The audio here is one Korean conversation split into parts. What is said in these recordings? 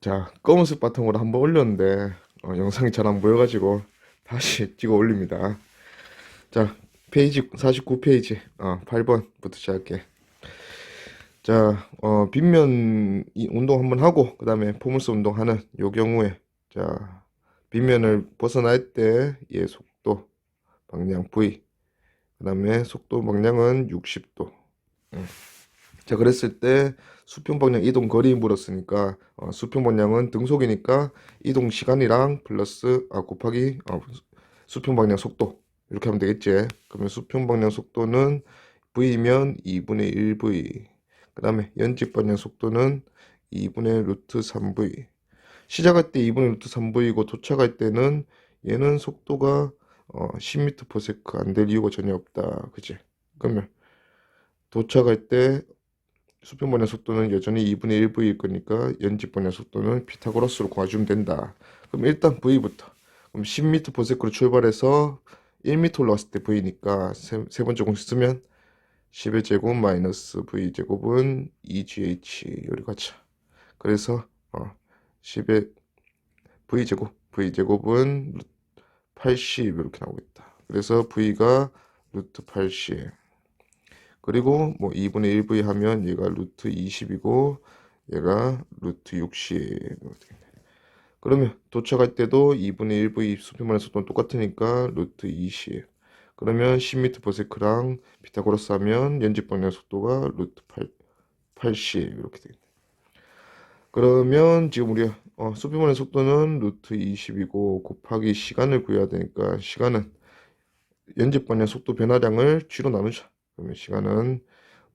자, 검은색 바탕으로 한번 올렸는데 어, 영상이 잘 안 보여가지고 다시 찍어 올립니다. 자, 페이지 49페이지 어, 8번부터 시작할게. 자, 어, 빗면 이 운동 한번 하고 그 다음에 포물선 운동하는 요 경우에 자, 빗면을 벗어날 때의 속도 방향 V 그다음에 속도 방향은 60도. 음. 자, 그랬을 때 수평 방향 이동 거리 물었으니까 어, 수평 방향은 등속이니까 이동 시간이랑 플러스 아 곱하기 어, 수평 방향 속도 이렇게 하면 되겠지. 그러면 수평 방향 속도는 v면 2분의 1v. 그 다음에 연직 방향 속도는 2분의 루트 3v. 시작할 때 2분의 루트 3v이고 도착할 때는 얘는 속도가 어, 10m/s 안 될 이유가 전혀 없다. 그지? 그러면 도착할 때 수평 번역 속도는 여전히 2분의 1v일 거니까 연직 번역 속도는 피타고라스로 구해주면 된다. 그럼 일단 v부터. 그럼 10m/s로 출발해서 1m 올라갔을 때 v니까 세, 세 번째 공식 쓰면 10의 제곱 마이너스 v 제곱은 2gh 요리 가자. 그래서 어, 10의 v 제곱 v 제곱은 80 이렇게 나오겠다. 그래서 v가 루트 80. 그리고 뭐 2분의 1v 하면 얘가 루트 20이고 얘가 루트 60 그러면 도착할 때도 2분의 1v 수평만의 속도는 똑같으니까 루트 20 그러면 10m/s랑 피타고라스 하면 연집 방향 속도가 루트 8, 80 이렇게 되겠네. 그러면 지금 우리 어, 수평만의 속도는 루트 20이고 곱하기 시간을 구해야 되니까 시간은 연집 방향 속도 변화량을 g로 나누자 그러면 시간은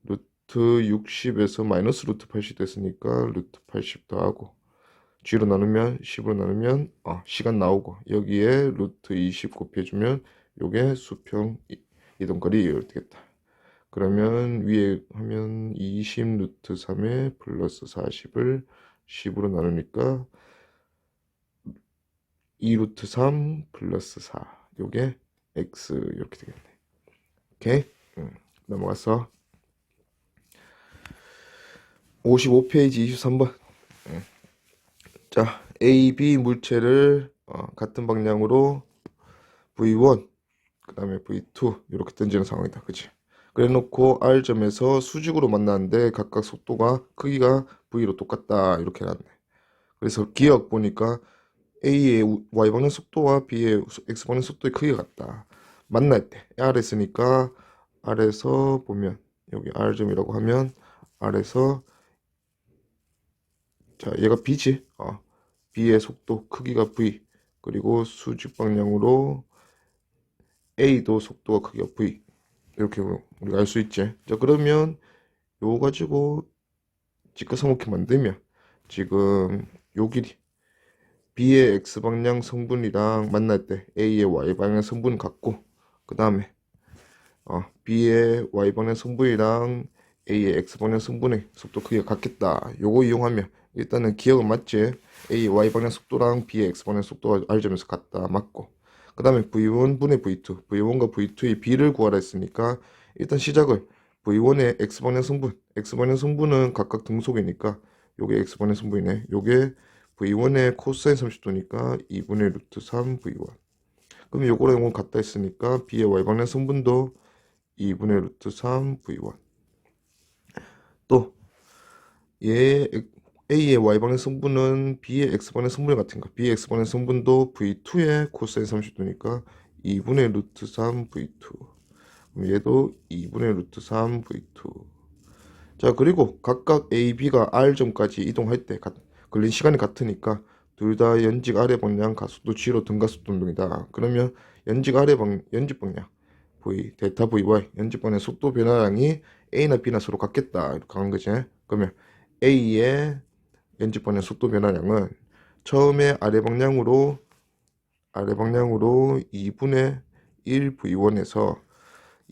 루트 60에서 마이너스 루트 80 됐으니까 루트 80 더하고 g로 나누면 10으로 나누면 어, 시간 나오고 여기에 루트 20 곱해주면 요게 수평 이- 이동거리 되겠다. 그러면 위에 하면 20 루트 3에 플러스 40을 10으로 나누니까 2 루트 3 플러스 4 요게 x 이렇게 되겠네. 오케이? 음, 넘어가서 55페이지 23번. 자 A, B 물체를 어, 같은 방향으로 V1 그 다음에 V2 이렇게 던지는 상황이다. 그치? 그래 놓고 R점에서 수직으로 만났는데 각각 속도가 크기가 V로 똑같다. 이렇게 해놨네. 그래서 기억 보니까 A의 Y방향 속도와 B의 X방향 속도의 크기가 같다. 만날 때 R 했으니까 R에서 보면 여기 R점이라고 하면 R에서 자 얘가 B지. 어, B의 속도 크기가 V. 그리고 수직 방향으로 A도 속도가 크기가 V. 이렇게 우리가 알 수 있지. 자 그러면 요거 가지고 직각삼각형 만들면 지금 요 길이 B의 X방향 성분이랑 만날 때 A의 Y방향 성분 같고 그 다음에 어, B의 Y방향 성분이랑 A의 X방향 성분의 속도 크기가 같겠다. 요거 이용하면 일단은 기억은 맞지? A Y방향 속도랑 B의 X방향 속도가 R점에서 같다. 맞고. 그 다음에 V1 분의 V2 V1과 V2의 B를 구하라 했으니까 일단 시작을 V1의 X방향 성분 X방향 성분은 각각 등속이니까 요게 X방향 성분이네. 요게 V1의 코사인 30도니까 2분의 루트 3 V1 그럼 요거랑 요거 같다 했으니까 B의 Y방향 성분도 2분의 루트 3 V1 또 얘 A의 Y방향 성분은 B의 X방향 성분 같은가 B의 X방향 성분도 V2의 코사인 30도니까 2분의 루트 3 V2 그럼 얘도 2분의 루트 3 V2 자 그리고 각각 A, B가 R점까지 이동할 때 가- 걸린 시간이 같으니까 둘 다 연직 아래 방향 가속도 G로 등가속도 운동이다. 그러면 연직 아래 방 연직 방향 V 델타 VY 방향 속도 변화량이 A나 B나 서로 같겠다. 이렇게 하는 거지. 그러면 A의 방향 속도 변화량은 처음에 아래 방향으로 아래 방향으로 2분의 1 V1에서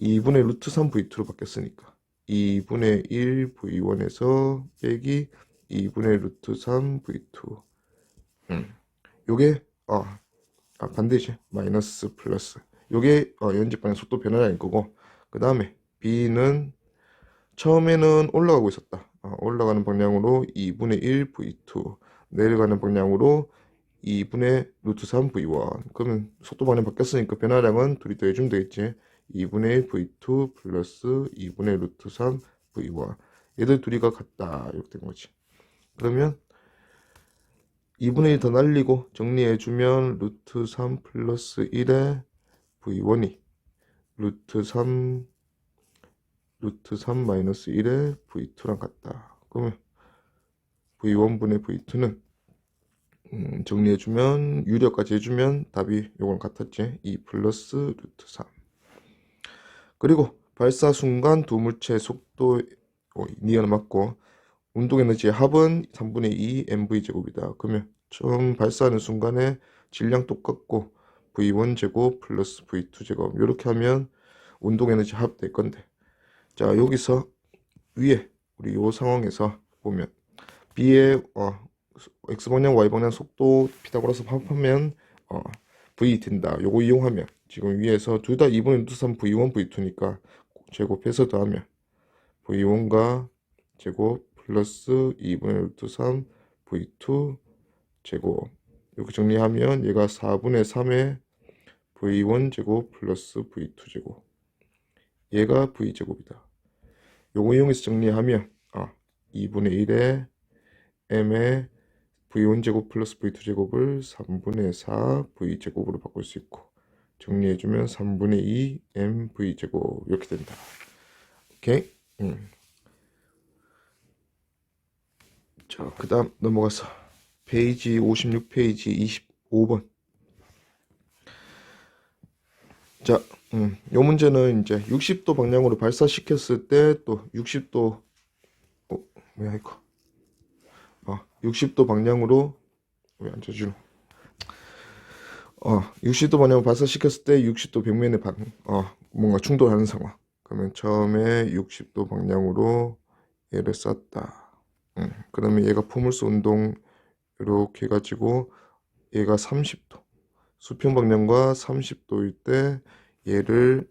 2분의 루트 3 V2로 바뀌었으니까 2분의 1 V1에서 빼기 2분의 루트 3 V2 음. 요게 어, 아 반대지 마이너스 플러스 요게 어, 방향 속도 변화량일 거고 그 다음에 B는 처음에는 올라가고 있었다. 어, 올라가는 방향으로 2분의 1 V2 내려가는 방향으로 2분의 루트 3 V1 그러면 속도 방향 바뀌었으니까 변화량은 둘이 더해주면 되겠지. 2분의 V2 플러스 2분의 루트 3 V1 얘들 둘이가 같다. 이렇게 된 거지. 그러면 2분의 1 더 날리고 정리해주면 루트 3 플러스 1의 V1이 루트 3 루트 3 마이너스 1의 V2랑 같다. 그러면 V1분의 V2는 음, 정리해주면 유력까지 해주면 답이 요건 같았지. 2 플러스 루트 3 그리고 발사 순간 두 물체의 속도 어, 니은 맞고 운동 에너지의 합은 3분의 2 mv 제곱이다. 그러면 처음 발사하는 순간에 질량 똑같고 v1 제곱 플러스 v2 제곱. 이렇게 하면 운동 에너지 합 될 건데. 자 여기서 위에 우리 요 상황에서 보면 b의 어, x 방향 y 방향 속도 피타고라스 합하면 어, v 된다. 요거 이용하면 지금 위에서 둘 다 2분의 루트 3 v1 v2니까 제곱해서 더하면 v1과 제곱 플러스 2분의 루트 3 v2 제곱 이렇게 정리하면 얘가 4분의 3의 v1 제곱 플러스 v2 제곱 얘가 v 제곱이다. 요거 이용해서 정리하면 아 2분의 1의 m의 v1 제곱 플러스 v2 제곱을 3분의 4 v 제곱으로 바꿀 수 있고 정리해주면 3분의 2 m v 제곱 이렇게 된다. 오케이. 음. 자, 그 다음 넘어가서 페이지 56페이지 25번. 자, 음, 요 문제는 이제 60도 방향으로 발사시켰을 때 또 60도 어, 뭐야 이거? 어, 60도 방향으로 왜안 쳐주노? 어, 60도 방향으로 발사시켰을 때 60도 벽면에 방, 어, 뭔가 충돌하는 상황. 그러면 처음에 60도 방향으로 얘를 쐈다. 음, 그러면 얘가 포물스 운동 이렇게 해가지고 얘가 30도. 수평 방향과 30도일 때 얘를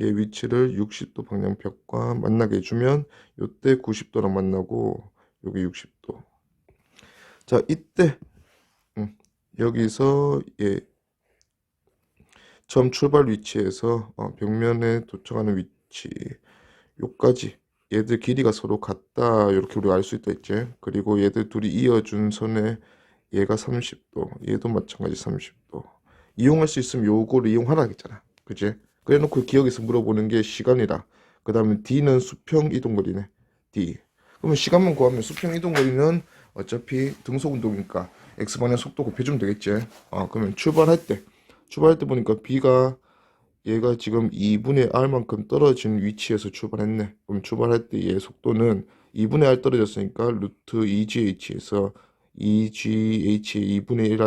얘 위치를 60도 방향벽과 만나게 해주면 요때 90도랑 만나고 여기 60도. 자, 이때 음, 여기서 얘 처음 출발 위치에서 어, 벽면에 도착하는 위치 요까지 얘들 길이가 서로 같다. 이렇게 우리가 알 수 있다 했지. 그리고 얘들 둘이 이어준 선에 얘가 30도 얘도 마찬가지 30도. 이용할 수 있으면 요거를 이용하라 했잖아. 그지 그래 놓고 기억에서 물어보는 게 시간이다. 그 다음에 D는 수평 이동거리네. D. 그러면 시간만 구하면 수평 이동거리는 어차피 등속 운동이니까 X방향 속도 곱해주면 되겠지. 아 그러면 출발할 때 출발할 때 보니까 B가 얘가 지금 2분의 R만큼 떨어진 위치에서 출발했네. 그럼 출발할 때 얘 속도는 2분의 R 떨어졌으니까 루트 2GH에서 2GH에 2분의 1,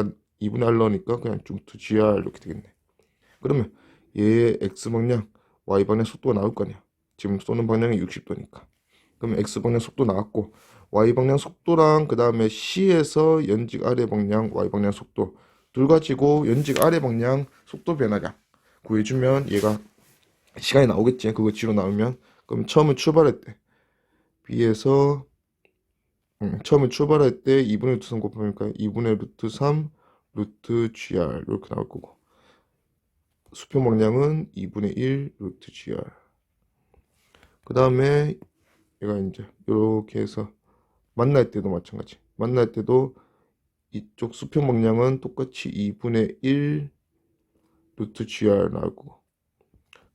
2분의 R 넣으니까 그냥 루트 GR 이렇게 되겠네. 그러면 얘의 X방향, Y방향 속도가 나올 거 아니야. 지금 쏘는 방향이 60도니까. 그러면 X방향 속도 나왔고 Y방향 속도랑 그 다음에 C에서 연직 아래 방향, Y방향 속도 둘 가지고 연직 아래 방향 속도 변화량 구해주면 얘가 시간이 나오겠지. 그거 뒤로 나오면. 그럼 처음에 출발할 때 B에서 음, 처음에 출발할 때 2분의 루트 3 곱하니까 2분의 루트 3 루트 GR 이렇게 나올 거고. 수평 방향은 2분의 1 루트 GR. 그 다음에 얘가 이제 이렇게 해서 만날 때도 마찬가지. 만날 때도 이쪽 수평 방향은 똑같이 2분의 1 루트 GR 나올 거고.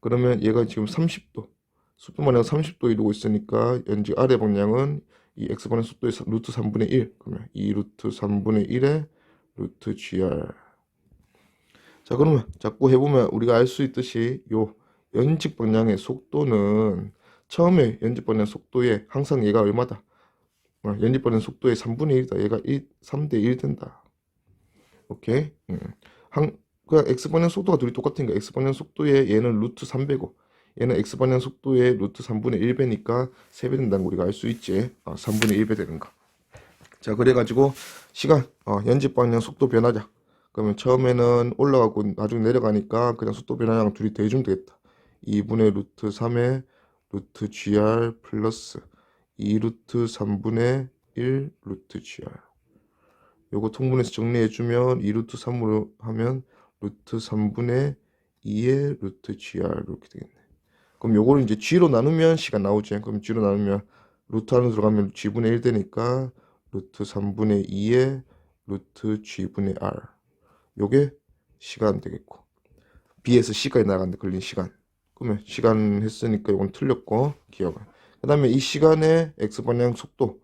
그러면 얘가 지금 30도 수평 방향 30도 이루고 있으니까 연직 아래 방향은 이 x방향 속도의 루트 3분의 1 그러면 2 루트 3분의 1의 루트 GR 자 그러면 자꾸 해보면 우리가 알 수 있듯이 요 연직 방향의 속도는 처음에 연직 방향 속도에 항상 얘가 얼마다? 어, 연립 방향 속도의 3분의 1이다. 얘가 1, 3대 1 된다. 오케이? 음. 한, 그 x방향 속도가 둘이 똑같으니까 x방향 속도에 얘는 루트 3배고 얘는 x방향 속도의 루트 3분의 1배니까 3배 된다는 거 우리가 알 수 있지. 어, 3분의 1배 되는 거 자 그래가지고 시간 어, 연집 방향 속도 변화자. 그러면 처음에는 올라가고 나중에 내려가니까 그냥 속도 변화량 둘이 더해주면 되겠다. 2분의 루트 3의 루트 gr 플러스 2 루트 3분의 1 루트 gr 요거 통분해서 정리해주면 2루트 3으로 하면 루트 3분의 2의 루트 gr 이렇게 되겠네. 그럼 요거를 이제 g로 나누면 시간 나오지. 그럼 g로 나누면 루트 안으로 들어가면 g분의 1 되니까 루트 3분의 2의 루트 g분의 r 요게 시간 되겠고 b에서 c까지 나가는데 걸린 시간 그러면 시간 했으니까 이건 틀렸고 기억을 그 다음에 이 시간의 x방향 속도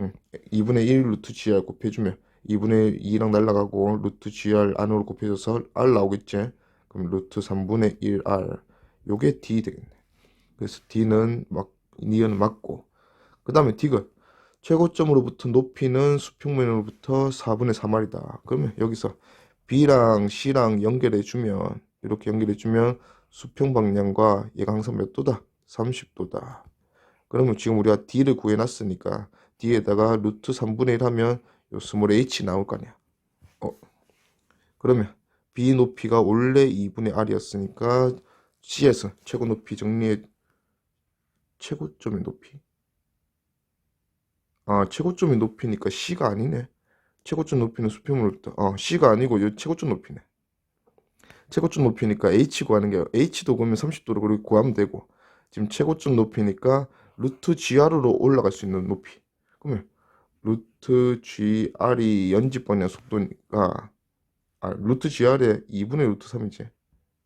음, 2분의 1 루트 gr 곱해주면 2분의 2랑 날라가고 루트 gr 안으로 곱해져서 r 나오겠지? 그럼 루트 3분의 1r 요게 d 되겠네. 그래서 d는 막 니은 맞고. 그 다음에 디귿 최고점으로부터 높이는 수평면으로부터 4분의 3r이다. 그러면 여기서 b랑 c랑 연결해 주면 이렇게 연결해 주면 수평 방향과 얘가 항상 몇 도다? 30도다. 그러면 지금 우리가 d를 구해놨으니까 d에다가 루트 3분의 1 하면 요 스몰 h 나올 거 아니야. 어. 그러면 b 높이가 원래 2분의 r이었으니까 c에서 최고 높이 정리해 최고점의 높이? 아 최고점의 높이니까 c가 아니네. 최고점 높이는 수평으로부터 어 c가 아니고 요 최고점 높이네. 최고점 높이니까 h 구하는 게 h도 그러면 30도로 그렇게 구하면 되고 지금 최고점 높이니까 루트 gr로 올라갈 수 있는 높이. 그러면 루트 gr이 연집 방향 속도니까 아 루트 gr의 2분의 루트 3이지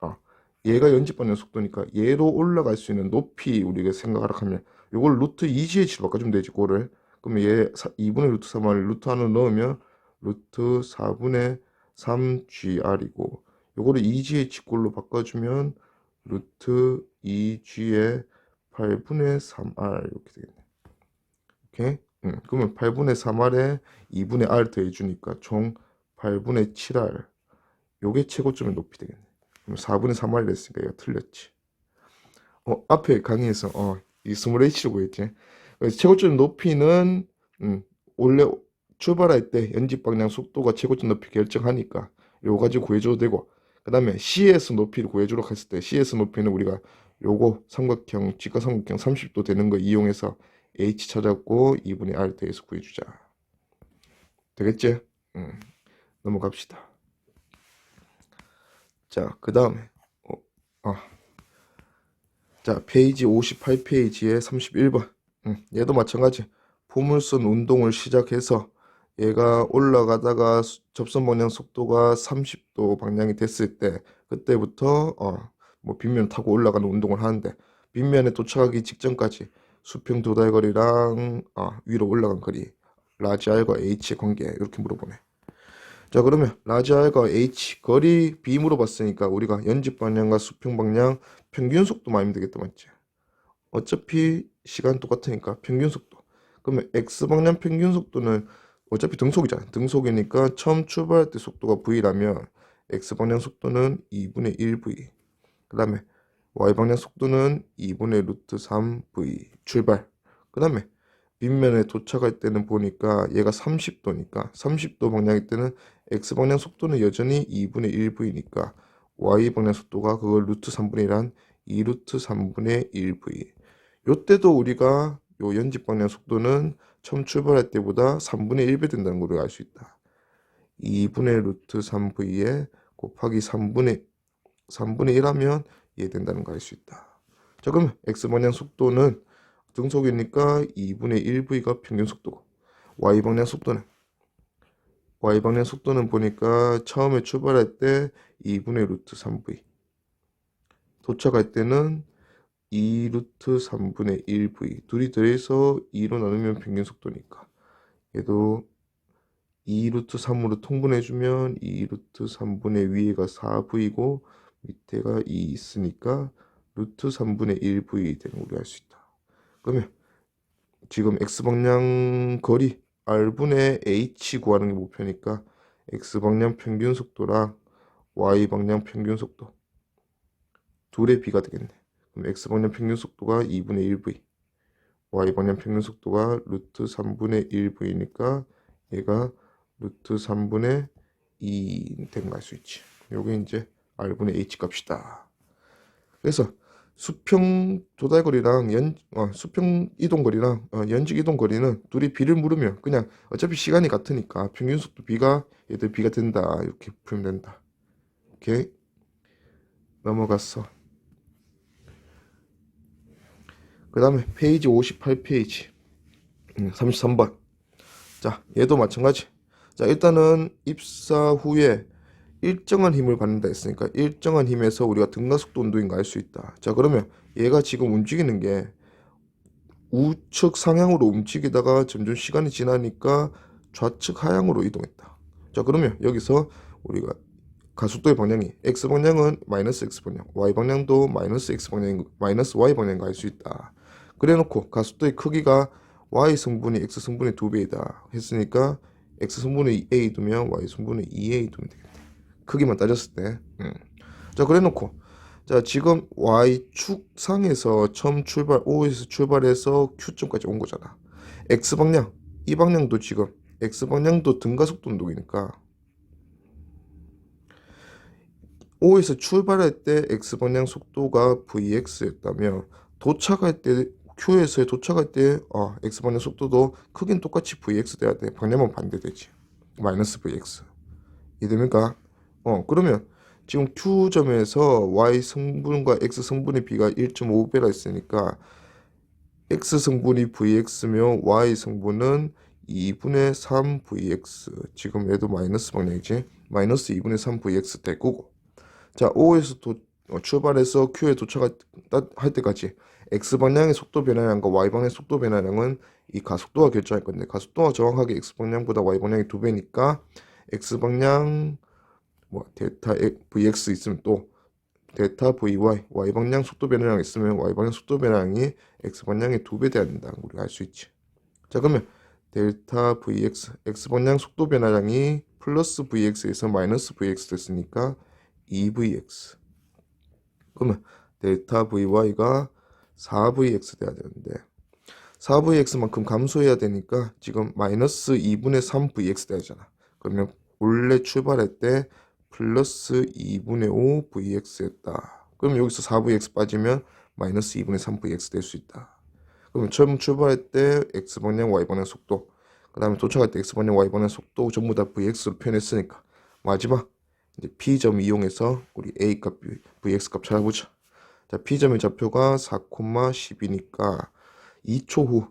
아 얘가 연집 방향 속도니까 얘로 올라갈 수 있는 높이 우리가 생각하라 하면 요걸 루트 2gh로 바꿔주면 되지 그거를 그러면 얘 2분의 루트 3을 루트 안으로 넣으면 루트 4분의 3gr이고 요거를 2g의 꼴로 바꿔주면 루트 2g의 8분의 3r 이렇게 되겠네. 오케이? 음, 그러면 8분의 3r에 2분의 r 더해주니까 총 8분의 7r 요게 최고점의 높이 되겠네. 그럼 4분의 3r이 됐으니까 얘가 틀렸지. 어, 앞에 강의에서 어, 이 스몰 h로 구했지. 그래서 최고점 높이는 음, 원래 출발할 때 연집 방향 속도가 최고점 높이 결정하니까 요거 가지고 구해줘도 되고 그 다음에 CS 높이를 구해주러 갔을 때 CS 높이는 우리가 요거 삼각형 직각 삼각형 30도 되는 거 이용해서 H 찾았고 2분의 R 대해서 구해주자. 되겠지? 음, 넘어갑시다. 자 그 다음에 어, 아. 자 페이지 58페이지에 31번. 음, 얘도 마찬가지. 포물선 운동을 시작해서 얘가 올라가다가 수- 접선 방향 속도가 30도 방향이 됐을 때 그때부터 어, 뭐 빗면 타고 올라가는 운동을 하는데 빗면에 도착하기 직전까지 수평 도달 거리랑 어, 위로 올라간 거리 라지 R과 H의 관계 이렇게 물어보네. 자 그러면 라지 R과 H 거리 B 물어봤으니까 우리가 연집 방향과 수평 방향 평균 속도만 알면 되겠다 맞지? 어차피 시간 똑같으니까 평균 속도. 그러면 x 방향 평균 속도는 어차피 등속이잖아. 등속이니까 처음 출발할 때 속도가 v라면 x 방향 속도는 2분의 1v. 그 다음에 y 방향 속도는 2분의 루트 3v 출발. 그 다음에 빗면에 도착할 때는 보니까 얘가 30도니까 30도 방향일 때는 x 방향 속도는 여전히 2분의 1v니까 y 방향 속도가 그걸 루트 3분의 1한 2루트 3분의 1v. 요때도 우리가 요 연집 방향 속도는 처음 출발할 때보다 3분의 1배 된다는 걸 알 수 있다. 2분의 루트 3v에 곱하기 3분의 3분의 1 하면 얘 된다는 걸 알 수 있다. 자 그러면 x 방향 속도는 등속이니까 2분의 1v가 평균 속도고 y 방향 속도는 y 방향 속도는 보니까 처음에 출발할 때 2분의 루트 3v 도착할 때는 2루트 3분의 1v 둘이 더해서 2로 나누면 평균 속도니까 얘도 2루트 3으로 통분해주면 2루트 3분의 위에가 4v고 밑에가 2 있으니까 루트 3분의 1v 되는 걸로 알수 있다. 그러면 지금 x방향 거리 r분의 h 구하는 게 목표니까 x방향 평균 속도랑 y방향 평균 속도 둘의 비가 되겠네. 그럼 x방향 평균 속도가 2분의 1v y방향 평균 속도가 루트 3분의 1v니까 얘가 루트 3분의 2 된거 알 수 있지 요게 이제 r분의 h 값이다. 그래서 수평 조달거리랑 연 어, 수평 이동거리랑 어, 연직 이동거리는 둘이 비를 물으면 그냥 어차피 시간이 같으니까 평균 속도 b가 얘들 b가 된다. 이렇게 풀면 된다. 오케이? 넘어갔어. 그 다음에 페이지 58페이지. 음, 33번. 자 얘도 마찬가지. 자 일단은 입사 후에 일정한 힘을 받는다 했으니까 일정한 힘에서 우리가 등가속도 운동인가 알 수 있다 자 그러면 얘가 지금 움직이는 게 우측 상향으로 움직이다가 점점 시간이 지나니까 좌측 하향으로 이동했다 자 그러면 여기서 우리가 가속도의 방향이 x 방향은 마이너스 x 방향, y 방향도 마이너스 x 방향, 마이너스 y 방향인가 알 수 있다. 그래놓고 가속도의 크기가 y 성분이 x 성분의 두 배이다 했으니까 x 성분의 a 두면 y 성분의 2a 두면 되겠다. 크기만 따졌을 때. 음. 자 그래 놓고 자 지금 y축 상에서 처음 출발 O에서 출발해서 Q점까지 온 거잖아. x 방향 이 방향도 지금 x 방향도 등가속도 운동이니까 O에서 출발할 때 x방향 속도가 vx였다면 도착할 때 Q에서 도착할 때 어, x방향 속도도 크긴 똑같이 vx 돼야 돼. 방향만 반대되지. 마이너스 vx. 이해됩니까? 어 그러면 지금 Q점에서 y 성분과 x 성분의 비가 1.5배라 했으니까 x 성분이 vx면 y 성분은 2분의 3 vx 지금 얘도 마이너스 방향이지? 마이너스 2분의 3 vx 될 거고. 자, O에서 도, 어, 출발해서 Q에 도착할 때까지 X 방향의 속도 변화량과 Y 방향의 속도 변화량은 이 가속도가 결정할 건데 가속도가 정확하게 X 방향보다 Y 방향이 두 배니까 X 방향 뭐 데이터 VX 있으면 또 데이터 VY Y 방향 속도 변화량 있으면 Y 방향 속도 변화량이 X 방향의 두 배 돼야 된다는 걸 우리가 알 수 있지. 자, 그러면 델타 VX X 방향 속도 변화량이 플러스 VX에서 마이너스 VX 됐으니까 2vx 그러면 델타 vy가 4vx 돼야 되는데 4vx만큼 감소해야 되니까 지금 마이너스 2분의 3vx 돼야잖아 그러면 원래 출발할 때 플러스 2분의 5vx였다. 그럼 여기서 4vx 빠지면 마이너스 2분의 3vx 될 수 있다. 그러면 처음 출발할 때 x방향 y방향 속도 그 다음에 도착할 때 x방향 y방향 속도 전부 다 vx로 표현했으니까 마지막 이제 P점 이용해서 우리 A 값, Vx 값 찾아보자. 자, P점의 좌표가 4,10이니까 2초 후,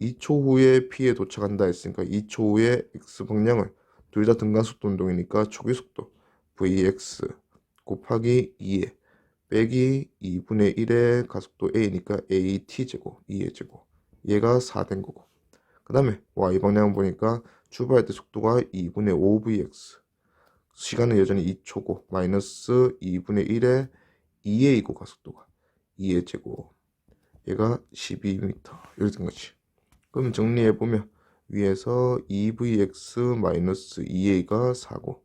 2초 후에 P에 도착한다 했으니까 2초 후에 X 방향을 둘 다 등가속도 운동이니까 초기 속도 Vx 곱하기 2에 빼기 2분의 1의 가속도 A니까 AT 제곱, 2의 제곱. 얘가 4 된 거고. 그 다음에 Y 방향 보니까 출발할 때 속도가 2분의 5Vx. 시간은 여전히 2초고 마이너스 2분의 1의 2a이고 가속도가 2의 제곱 얘가 12m 이렇게 된 거지 그럼 정리해 보면 위에서 2vx 마이너스 2a가 4고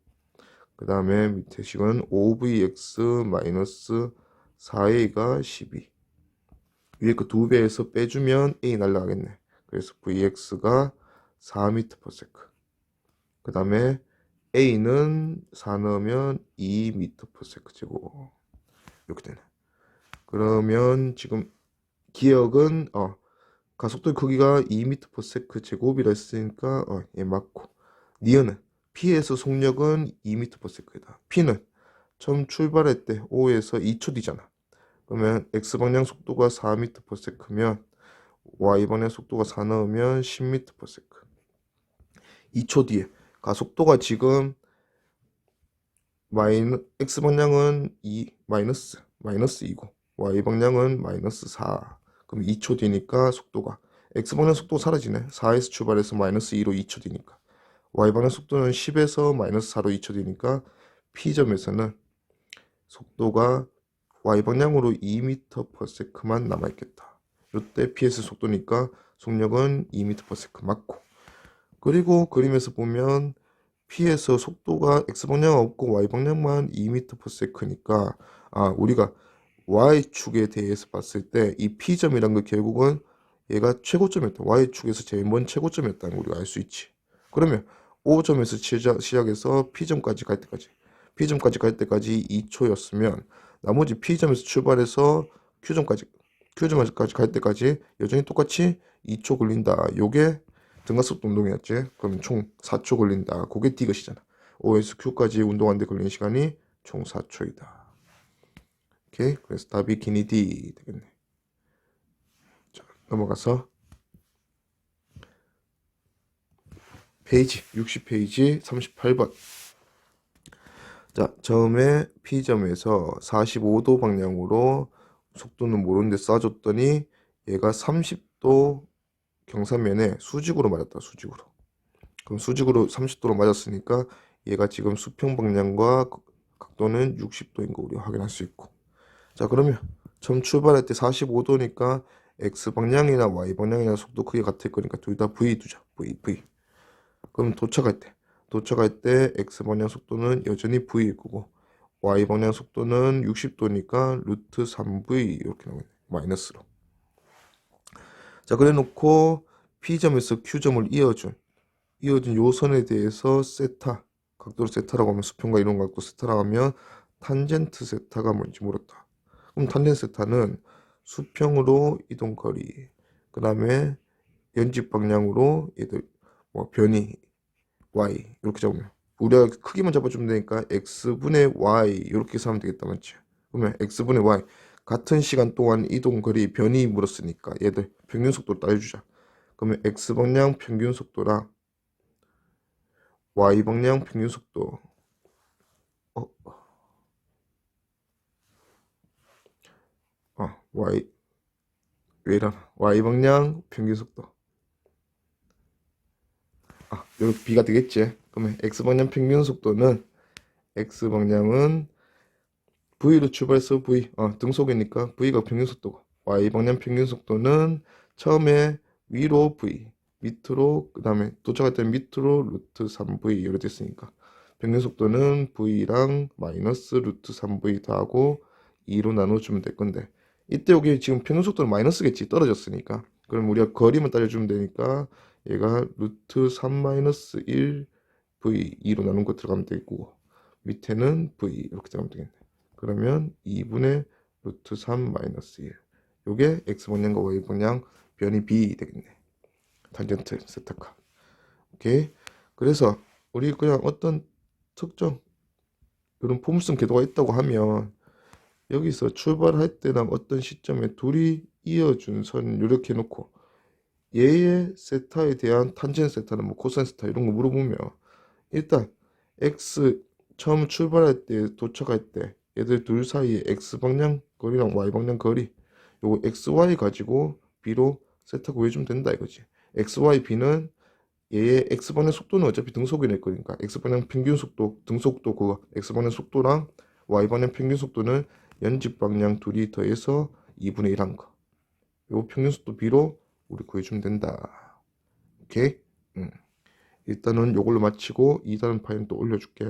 그 다음에 밑에 식은 5vx 마이너스 4a가 12 위에 그 두 배에서 빼주면 a 날라가겠네. 그래서 vx가 4m/s 그 다음에 A는 4 넣으면 2m/s 제곱. 이렇게 되네. 그러면 지금 기억은 어 가속도의 크기가 2m/s 제곱이라 했으니까 어, 얘 맞고. 니은은 P에서 속력은 2m/s다. P는 처음 출발할 때 O에서 2초 뒤잖아. 그러면 x 방향 속도가 4m/s면 y 방향 속도가 4 넣으면 10m/s. 2초 뒤에 가속도가 지금 마이너 x 방향은 2 마이너스 마이너스 2고 y 방향은 마이너스 4 그럼 2초 뒤니까 속도가 x 방향 속도 사라지네 4에서 출발해서 마이너스 2로 2초 뒤니까 y 방향 속도는 10에서 마이너스 4로 2초 뒤니까 P점에서는 속도가 y 방향으로 2m/s만 남아있겠다 이때 PS 속도니까 속력은 2m/s 맞고 그리고 그림에서 보면 P에서 속도가 X방향 없고 Y방향만 2m/s니까 아 우리가 Y축에 대해서 봤을 때 이 P점이란 거 결국은 얘가 최고점이었다. Y축에서 제일 먼 최고점이었다는 걸 우리가 알 수 있지. 그러면 O점에서 시작, 시작해서 P점까지 갈 때까지 P점까지 갈 때까지 2초였으면 나머지 P점에서 출발해서 Q점까지 Q점까지 갈 때까지 여전히 똑같이 2초 걸린다. 요게 등가속도 운동이었지. 그러면 총 4초 걸린다. 그게 D것이잖아. O에서 Q까지 운동하는데 걸리는 시간이 총 4초이다. 오케이. 그래서 답이 기니 D 되겠네. 자, 넘어가서 페이지 60페이지 38번. 자, 처음에 P점에서 45도 방향으로 속도는 모르는데 쏴줬더니 얘가 30도 경사면에 수직으로 맞았다. 수직으로. 그럼 수직으로 30도로 맞았으니까 얘가 지금 수평 방향과 각도는 60도인 거 우리 확인할 수 있고. 자, 그러면 처음 출발할 때 45도니까 X 방향이나 Y 방향이나 속도 크게 같을 거니까 둘 다 V 두자. V, V. 그럼 도착할 때 도착할 때 X 방향 속도는 여전히 V일 거고 Y 방향 속도는 60도니까 루트 3V 이렇게 나오겠네. 마이너스로. 자, 그래 놓고 P점에서 Q점을 이어준 이어준 요 선에 대해서 세타 각도를 세타라고 하면 수평과 이론 각도 세타라고 하면 탄젠트 세타가 뭔지 물었다. 그럼 탄젠트 세타는 수평으로 이동 거리 그 다음에 연집 방향으로 얘들 뭐 변이 y 이렇게 잡으면 우리가 크기만 잡아주면 되니까 x분의 y 이렇게 해서 면 되겠다 맞지? 그러면 x분의 y 같은 시간 동안 이동 거리 변이 물었으니까 얘들 평균 속도를 따져주자. 그러면 x 방향 평균 속도랑 y 방향 평균 속도 어, 아 y 왜 이러나 y 방향 평균 속도 아, 여기 B가 되겠지. 그러면 X방향 평균 속도는 X방향은 V로 출발해서 V, 어, 등속이니까 V가 평균 속도고 Y방향 평균 속도는 처음에 위로 V, 밑으로 그 다음에 도착할 때 밑으로 루트 3V 이렇게 됐으니까 평균 속도는 V랑 마이너스 루트 3V 더하고 2로 나눠주면 될 건데 이때 여기 지금 평균 속도는 마이너스겠지 떨어졌으니까 그럼 우리가 거리만 따져주면 되니까 얘가 루트 3 마이너스 1 v 2로 나눈 거 들어가면 되고 밑에는 v 이렇게 들어가면 되겠네. 그러면 2분의 루트 3 마이너스 1 요게 x 방향과 y 방향 변이 b 되겠네. 탄젠트 세타카. 오케이. 그래서 우리 그냥 어떤 특정 이런 포물선 궤도가 있다고 하면 여기서 출발할 때랑 어떤 시점에 둘이 이어준 선 이렇게 해놓고 얘의 세타에 대한 탄젠 세타는 뭐 코사인 세타 이런 거 물어보면 일단 x 처음 출발할 때 도착할 때 얘들 둘 사이에 x 방향 거리랑 y 방향 거리 요거 xy 가지고 b로 세타 구해주면 된다 이거지 xy b는 얘의 x 방향 속도는 어차피 등속이 될 거니까 x 방향 평균 속도 등속도 그거 x 방향 속도랑 y 방향 평균 속도는 연집 방향 둘이 더해서 2분의 1한 거. 요 평균 속도 b로 우리 구해주면 된다. 오케이? 음. 일단은 요걸로 마치고 2단원 파일은 또 올려줄게.